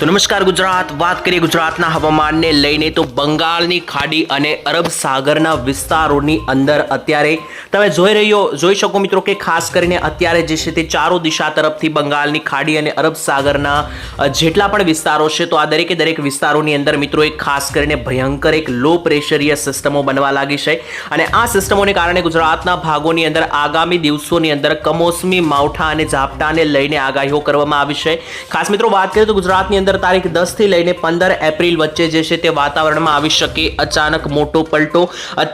તો નમસ્કાર ગુજરાત, વાત કરીએ ગુજરાતના હવામાનને લઈને. તો બંગાળની ખાડી અને અરબ સાગરના વિસ્તારોની અંદર અત્યારે તમે જોઈ રહ્યો, જોઈ શકો મિત્રો કે ખાસ કરીને અત્યારે જે છે તે ચારો દિશા તરફથી બંગાળની ખાડી અને અરબ સાગરના જેટલા પણ વિસ્તારો છે, તો આ દરેકે દરેક વિસ્તારોની અંદર મિત્રો એક ખાસ કરીને ભયંકર એક લો પ્રેશરીય સિસ્ટમો બનવા લાગી છે. અને આ સિસ્ટમોને કારણે ગુજરાતના ભાગોની અંદર આગામી દિવસોની અંદર કમોસમી માવઠા અને ઝાપટાને લઈને આગાહીઓ કરવામાં આવી છે. ખાસ મિત્રો વાત કરીએ તો ગુજરાતની અંદર તારીખ દસથી લઈને પંદર એપ્રિલ વચ્ચે જે છે તે વાતાવરણમાં આવી શકે અચાનક મોટો પલટો.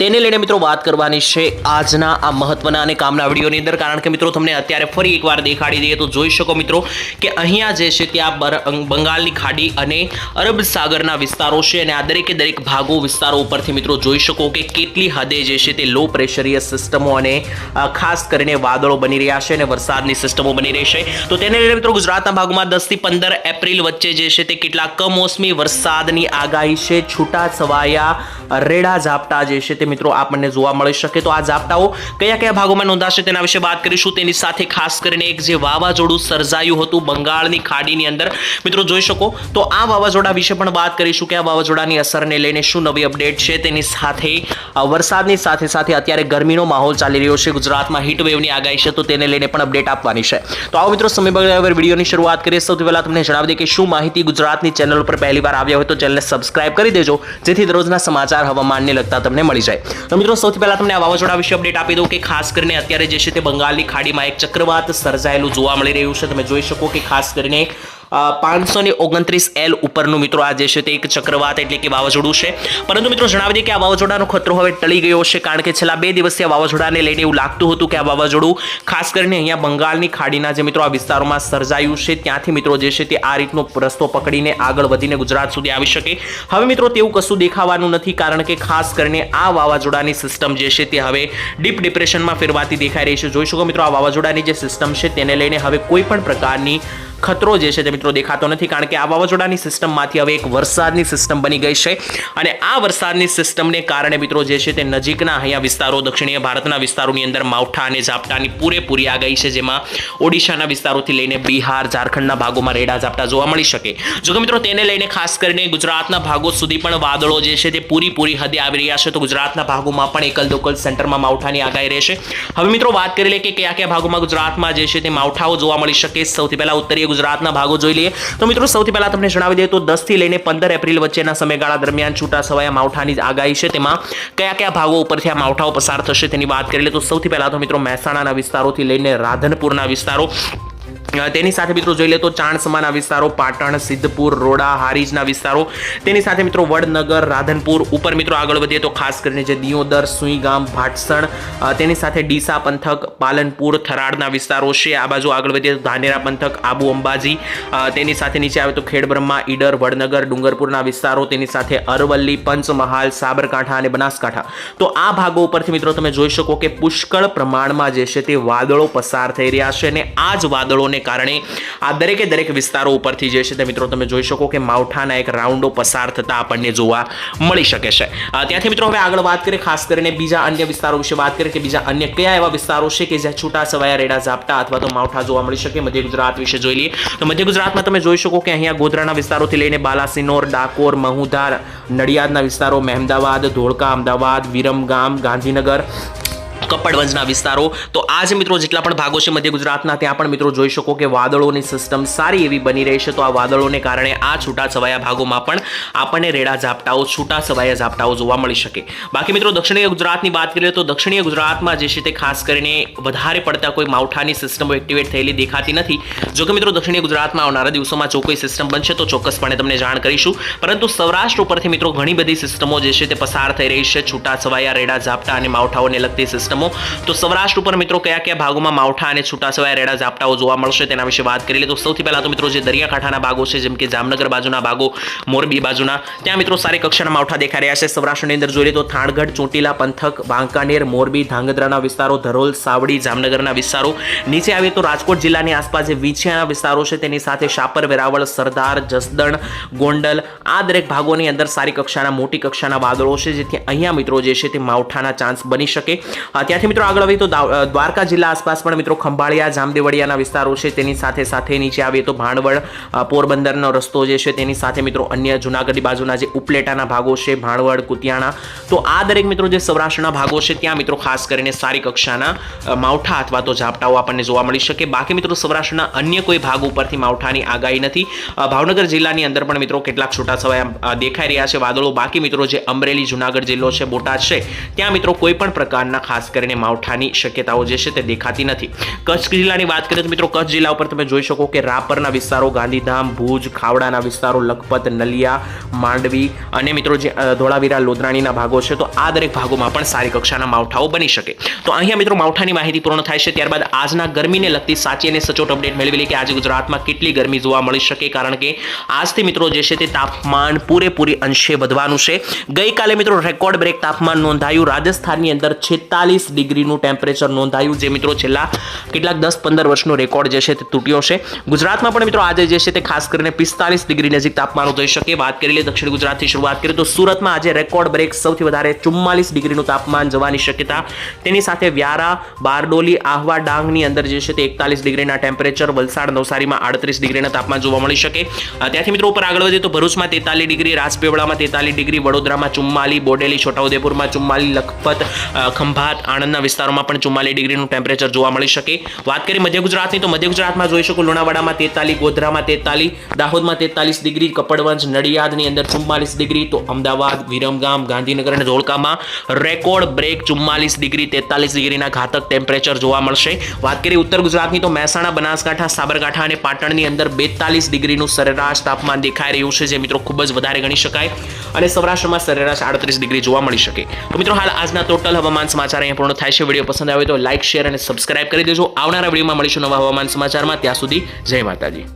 તેને લઈને મિત્રો વાત કરવાની છે આજના આ મહત્વના અને કામના વિડીયોની અંદર. કારણ કે મિત્રો તમને અત્યારે ફરી એકવાર દેખાડી દઈએ તો જોઈ શકો મિત્રો કે અહીંયા જે છે ત્યાં બંગાળની ખાડી અને અરબ સાગરના વિસ્તારો છે અને આ દરેકે દરેક ભાગો વિસ્તારો ઉપરથી મિત્રો જોઈ શકો કે કેટલી હદે જે છે તે લો પ્રેશરીય સિસ્ટમો અને ખાસ કરીને વાદળો બની રહ્યા છે અને વરસાદની સિસ્ટમો બની રહી છે. તો તેને લઈને મિત્રો ગુજરાતના ભાગમાં દસથી પંદર એપ્રિલ વચ્ચે જે છે તે કેટલાક કમોસમી વરસાદની આગાહી છે? છૂટા છવાયા રેડા ઝાપટા જે છે તે મિત્રો આપણને જોવા મળી શકે. તો આ ઝાપટાઓ કયા કયા ભાગોમાં નોંધાશે તેના વિશે વાત કરીશું. તેની સાથે ખાસ કરીને એક જે વાવાઝોડું સર્જાયું હતું બંગાળની ખાડીની અંદર. મિત્રો જોઈ શકો, તો આ વાવાઝોડા વિશે પણ વાત કરીશું કે આ વાવાઝોડાની અસરને લઈને શું નવી અપડેટ છે. તેની સાથે વરસાદની સાથે સાથે અત્યારે ગરમીનો માહોલ ચાલી રહ્યો છે. ગુજરાતમાં હીટ વેવની આગાહી છે, તો તેને લઈને પણ અપડેટ આપવાની છે. તો આવો મિત્રો સમય બગાડ્યા વિડીયોની શરૂઆત કરીએ. સૌથી પહેલાં તમને જણાવી દઈએ કે શું માહિતી ગુજરાતની ચેનલ ઉપર પહેલી વાર આવ્યા હોય તો ચેનલને સબસ્ક્રાઇબ કરી દેજો, જેથી દરરોજના સમાચાર હવામાનને લગતા તમને મળી જાય. તો મિત્રો, સૌથી પહેલા તમને આ વાવાઝોડા વિશે અપડેટ આપી દઉં કે ખાસ કરીને અત્યારે જે છે તે બંગાળની ખાડીમાં એક ચક્રવાત સર્જાયેલું જોવા મળી રહ્યું છે. તમે જોઈ શકો કે ખાસ કરીને પાંચસો ને ઓગણત્રીસ એલ ઉપરનું મિત્રો આ જે છે તે એક ચક્રવાત એટલે કે વાવાઝોડું છે. પરંતુ મિત્રો જણાવી દઈએ કે આ વાવાઝોડાનો ખતરો હવે ટળી ગયો છે કારણ કે છેલ્લા બે દિવસથી આ વાવાઝોડાને લઈને એવું લાગતું હતું કે આ વાવાઝોડું ખાસ કરીને અહીંયા બંગાળની ખાડીના જે મિત્રો આ વિસ્તારોમાં સર્જાયું છે, ત્યાંથી મિત્રો જે છે તે આ રીતનો રસ્તો પકડીને આગળ વધીને ગુજરાત સુધી આવી શકે. હવે મિત્રો તેવું કશું દેખાવાનું નથી કારણ કે ખાસ કરીને આ વાવાઝોડાની સિસ્ટમ જે છે તે હવે ડીપ ડિપ્રેશનમાં ફેરવાતી દેખાઈ રહી છે. જોઈ શકો મિત્રો આ વાવાઝોડાની જે સિસ્ટમ છે તેને લઈને હવે કોઈ પણ પ્રકારની ખતરો જે છે તે મિત્રો દેખાતો નથી કારણ કે આ વાવાઝોડાની સિસ્ટમમાંથી હવે એક વરસાદની સિસ્ટમ બની ગઈ છે અને આ વરસાદની સિસ્ટમને કારણે મિત્રો જે છે તે નજીકના અહીંયા વિસ્તારો, દક્ષિણીય ભારતના વિસ્તારોની અંદર માવઠા અને ઝાપટાની પૂરેપૂરી આગાહી છે જેમાં ઓડિશાના વિસ્તારોથી લઈને બિહાર, ઝારખંડના ભાગોમાં રેડા ઝાપટા જોવા મળી શકે. જો કે મિત્રો તેને લઈને ખાસ કરીને ગુજરાતના ભાગો સુધી પણ વાદળો જે છે તે પૂરીપૂરી હદે આવી રહ્યા છે તો ગુજરાતના ભાગોમાં પણ એકલ દોકલ સેન્ટરમાં માવઠાની આગાહી રહેશે. હવે મિત્રો વાત કરી લે કે કયા કયા ભાગોમાં ગુજરાતમાં જે છે તે માવઠાઓ જોવા મળી શકે. સૌથી પહેલા ઉત્તરીય ગુજરાતના ભાગો જોઈ લઈએ. તો મિત્રો, સૌથી પહેલા તમને જણાવી દઈએ તો દસથી લઈને પંદર એપ્રિલ વચ્ચેના સમયગાળા દરમિયાન છૂટા છવાયા માવઠાની આગાહી છે. તેમાં કયા કયા ભાગો ઉપરથી આ માવઠાઓ પસાર થશે તેની વાત કરી લે તો સૌથી પહેલા તો મિત્રો, મહેસાણાના વિસ્તારોથી લઈને રાધનપુરના વિસ્તારો. તેની સાથે મિત્રો જોઈ લે તો ચાણસમાના વિસ્તારો, પાટણ, સિદ્ધપુર, રોડા, હારીજના વિસ્તારો. તેની સાથે મિત્રો વડનગર, રાધનપુર, ઉપર મિત્રો આગળ વધીએ તો ખાસ કરીને જે દિયોદર, સુઈગામ, ભાટસણ તેની સાથે ડીસા પંથક, પાલનપુર, થરાડના વિસ્તારો છે. આ બાજુ આગળ વધીએ તો ધાનેરા પંથક, આબુ અંબાજી તેની સાથે નીચે આવે તો ખેડબ્રહ્મા, ઈડર, વડનગર, ડુંગરપુરના વિસ્તારો, તેની સાથે અરવલ્લી, પંચમહાલ, સાબરકાંઠા અને બનાસકાંઠા. તો આ ભાગો ઉપરથી મિત્રો તમે જોઈ શકો કે પુષ્કળ પ્રમાણમાં જે છે તે વાદળો પસાર થઈ રહ્યા છે અને આ જ વાદળોને કારણે આ દરેકે દરેક વિસ્તારો ઉપરથી જે છે તે મિત્રો તમે જોઈ શકો કે માવઠાના એક રાઉન્ડો પસાર થતા આપણને જોવા મળી શકે છે. ત્યાંથી મિત્રો હવે આગળ વાત કરીએ, ખાસ કરીને બીજા અન્ય વિસ્તારો વિશે વાત કરીએ કે બીજા અન્ય કયા એવા વિસ્તારો છે કે જ્યાં છૂટા છવાયા રેડા ઝાપટા અથવા તો માવઠા જોવા મળી શકે, મધ્ય ગુજરાત વિશે જોઈ લઈએ. તો મધ્ય ગુજરાતમાં તમે જોઈ શકો કે અહીંયા ગોધરાના વિસ્તારોથી લઈને બાલાસિનોર, ડાકોર, મહુધાર, નડિયાદના વિસ્તારો, મહેમદાવાદ, ધોળકા, અમદાવાદ, વિરમગામ, ગાંધીનગર કપડવંજના વિસ્તારો. તો આ જ મિત્રો જેટલા પણ ભાગો છે મધ્ય ગુજરાતના, ત્યાં પણ મિત્રો જોઈ શકો કે વાદળોની સિસ્ટમ સારી એવી બની રહી છે. તો આ વાદળોને કારણે આ છૂટા છવાયા ભાગોમાં પણ આપણને રેડા ઝાપટાઓ છૂટા છવાયા ઝાપટાઓ જોવા મળી શકે. બાકી મિત્રો દક્ષિણીય ગુજરાતની વાત કરીએ તો દક્ષિણીય ગુજરાતમાં જે છે તે ખાસ કરીને વધારે પડતા કોઈ માવઠાની સિસ્ટમો એક્ટિવેટ થયેલી દેખાતી નથી. જોકે મિત્રો દક્ષિણીય ગુજરાતમાં આવનારા દિવસોમાં જો કોઈ સિસ્ટમ બનશે તો ચોક્કસપણે તમને જાણ કરીશું. પરંતુ સૌરાષ્ટ્ર ઉપરથી મિત્રો ઘણી બધી સિસ્ટમો જે છે તે પસાર થઈ રહી છે. છૂટા છવાયા રેડા ઝાપટા અને માવઠાઓને લગતી સિસ્ટમો તો સૌરાષ્ટ્ર ઉપર મિત્રો કયા કયા ભાગોમાં માવઠા અને છૂટાછવાયા રેડા ઝાપટાઓ જોવા મળશે તેના વિશે વાત કરી લે તો સૌથી પહેલા તો મિત્રો જે દરિયાકાંઠાના ભાગો છે, જેમ કે જામનગર બાજુના ભાગો, મોરબી બાજુના, ત્યાં મિત્રો સારી કક્ષાના માવઠા દેખાઈ રહ્યા છે. સૌરાષ્ટ્રની અંદર જોઈએ તો થાણગઢ, ચોટીલા, પંથક, વાંકાનેર, મોરબી, ધાંગધ્રાના વિસ્તારો, ધરોલ, સાવડી, જામનગરના વિસ્તારો. નીચે આવીએ તો રાજકોટ જિલ્લાની આસપાસ જે વીછિયાના વિસ્તારો છે તેની સાથે શાપર, વેરાવળ, સરદાર, જસદણ, ગોંડલ આ દરેક ભાગોની અંદર સારી કક્ષાના, મોટી કક્ષાના વાદળો છે, જેથી અહીંયા મિત્રો જે છે તે માવઠાના ચાન્સ બની શકે. ત્યાંથી મિત્રો આગળ આવીએ તો દ્વારકા જિલ્લા આસપાસ પણ મિત્રો ખંભાળિયા, જામદેવડિયાના વિસ્તારો છે, તેની સાથે સાથે નીચે આવીએ તો ભાણવડ પોરબંદરનો રસ્તો જે છે તેની સાથે મિત્રો અન્ય જુનાગઢની બાજુના જે ઉપલેટાના ભાગો છે, ભાણવડ, કુતિયાણા, તો આ દરેક મિત્રો જે સૌરાષ્ટ્રના ભાગો છે, ત્યાં મિત્રો ખાસ કરીને સારી કક્ષાના માવઠા અથવા તો ઝાપટાઓ આપણને જોવા મળી શકે. બાકી મિત્રો સૌરાષ્ટ્રના અન્ય કોઈ ભાગ ઉપરથી માવઠાની આગાહી નથી. ભાવનગર જિલ્લાની અંદર પણ મિત્રો કેટલાક છૂટાછવાયા દેખાઈ રહ્યા છે વાદળો. બાકી મિત્રો જે અમરેલી, જુનાગઢ જિલ્લો છે, બોટાદ છે, ત્યાં મિત્રો કોઈ પણ પ્રકારના ખાસ કરીને માવઠાની શક્યતાઓ જે છે તે દેખાતી નથી. કચ્છ જિલ્લાની વાત કરીએ તો મિત્રો કચ્છ જિલ્લા ઉપર તમે જોઈ શકો કે રાપરના વિસ્તારો, ગાંધીધામ, ભુજ, ખાવડાના વિસ્તારો, લખપત, નલિયા, માંડવી અને મિત્રો જે ધોળાવીરા લોધરાણીના ભાગો છે, તો આ દરેક ભાગોમાં પણ સારી કક્ષાના માવઠાઓ બની શકે. તો અહીંયા મિત્રો માવઠાની માહિતી પૂર્ણ થાય છે, ત્યારબાદ આજના ગરમીને લગતી સાચી અને સચોટ અપડેટ મેળવી લે કે આજે ગુજરાતમાં કેટલી ગરમી જોવા મળી શકે, કારણ કે આજથી મિત્રો જે છે તે તાપમાન પૂરેપૂરી અંશે વધવાનું છે. ગઈકાલે મિત્રો રેકોર્ડ બ્રેક તાપમાન નોંધાયું, રાજસ્થાનની અંદર છેતાલીસ ડિગ્રીનું ટેમ્પરેચર નોંધાયું. જે મિત્રો છેલ્લા કેટલાક દસ પંદર વર્ષનો રેકોર્ડ જે છે તે તૂટ્યો છે. ગુજરાતમાં પણ મિત્રો આજે જે છે તે ખાસ કરીને પિસ્તાલીસ ડિગ્રી નજીક તાપમાન થઈ શકે. વાત કરી લઈએ દક્ષિણ ગુજરાતથી શરૂઆત કરીએ તો સુરતમાં આજે રેકોર્ડ બ્રેક સૌથી વધારે ચુમ્માલીસ ડિગ્રીનું તાપમાન જવાની શક્યતા. તેની સાથે વ્યારા, બારડોલી, આહવા, ડાંગની અંદર જે છે તે એકતાલીસ ડિગ્રીના ટેમ્પરેચર, વલસાડ, નવસારીમાં આડત્રીસ ડિગ્રીના તાપમાન જોવા મળી શકે. ત્યાંથી મિત્રો ઉપર આગળ વધીએ તો ભરૂચમાં તેતાલીસ ડિગ્રી રાજપીપળામાં તેતાલીસ ડિગ્રી, વડોદરામાં ચુમ્માલી બોડેલી, છોટાઉદેપુરમાં ચુમ્માલી લખપત ખંભાત આણંદના વિસ્તારોમાં પણ ચુમ્માલીસ ડિગ્રીનું ટેમ્પરેચર જોવા મળી શકે. વાત કરીએ મધ્ય ગુજરાતની, તો મધ્ય ગુજરાતમાં જોઈ શકો લુણાવાડામાં તેતાલીસ, ગોધરામાં તેતાલીસ, દાહોદમાં તેતાલીસ ડિગ્રી, કપડવંજ, નડિયાદની અંદર ચુમ્માલીસ ડિગ્રી, તો અમદાવાદ, વિરમગામ, ગાંધીનગર અને ધોળકામાં રેકોર્ડ બ્રેક ચુમ્માલીસ ડિગ્રી, તેતાલીસ ડિગ્રીના ઘાતક ટેમ્પરેચર જોવા મળશે. વાત કરીએ ઉત્તર ગુજરાતની, તો મહેસાણા, બનાસકાંઠા, સાબરકાંઠા અને પાટણની અંદર બેતાલીસ ડિગ્રીનું સરેરાશ તાપમાન દેખાઈ રહ્યું છે, જે મિત્રો ખૂબ જ વધારે ગણી શકાય. અને સૌરાષ્ટ્રમાં સરેરાશ આડત્રીસ ડિગ્રી જોવા મળી શકે. તો મિત્રો, હાલ આજના ટોટલ હવામાન સમાચાર અહીંયા પૂર્ણ થાય છે. વીડિયો પસંદ આવે તો લાઇક શેર અને સબસ્ક્રાઇબ કરી દેજો. આવનારા વિડીયોમાં મળીશું નવા હવામાન સમાચારમાં. ત્યાં સુધી જય માતાજી.